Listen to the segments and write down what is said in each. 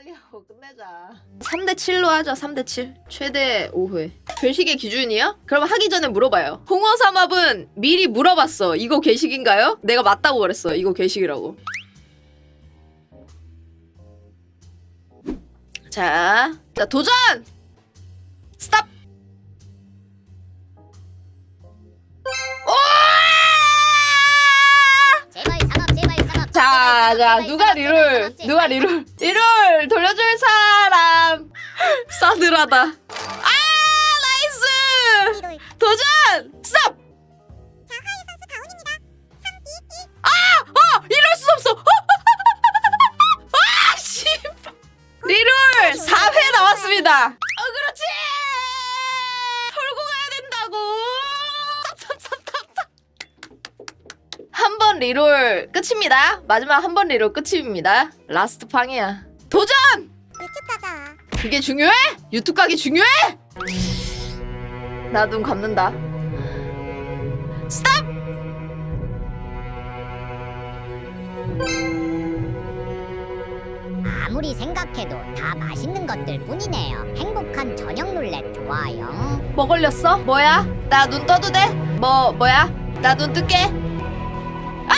빨리 하고 끝내자. 3대 7로 하죠. 3대 7. 최대 5회. 괴식의 기준이요? 그럼 하기 전에 물어봐요. 홍어 삼합은 미리 물어봤어. 이거 괴식인가요? 내가 맞다고 그랬어. 이거 괴식이라고. 자, 자 도전! 스탑! 자, 누가 리롤, 누가 리롤, 리롤 돌려줄 사람. 싸늘하다. 아, 나이스! 도전! 스탑! 아! 어! 이럴 수 없어! 어! 아! 씨! 리롤 4회 나왔습니다. 어, 그렇지! 털고 가야 된다고! 한 번 리롤 끝입니다. 마지막 한 번 리롤 끝입니다. 라스트 팡이야. 도전! 유튜브 가자 그게 중요해? 유튜브 가기 중요해? 나 눈 감는다. 스탑! 아무리 생각해도 다 맛있는 것들 뿐이네요 행복한 저녁 룰렛 좋아요 뭐 걸렸어? 뭐야? 나 눈 떠도 돼? 뭐 뭐야? 나 눈 뜰게. 아!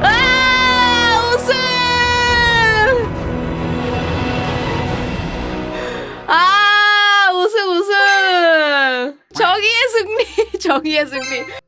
아, 우승! 아, 우승, 우승! 정의의 승리, 정의의 승리.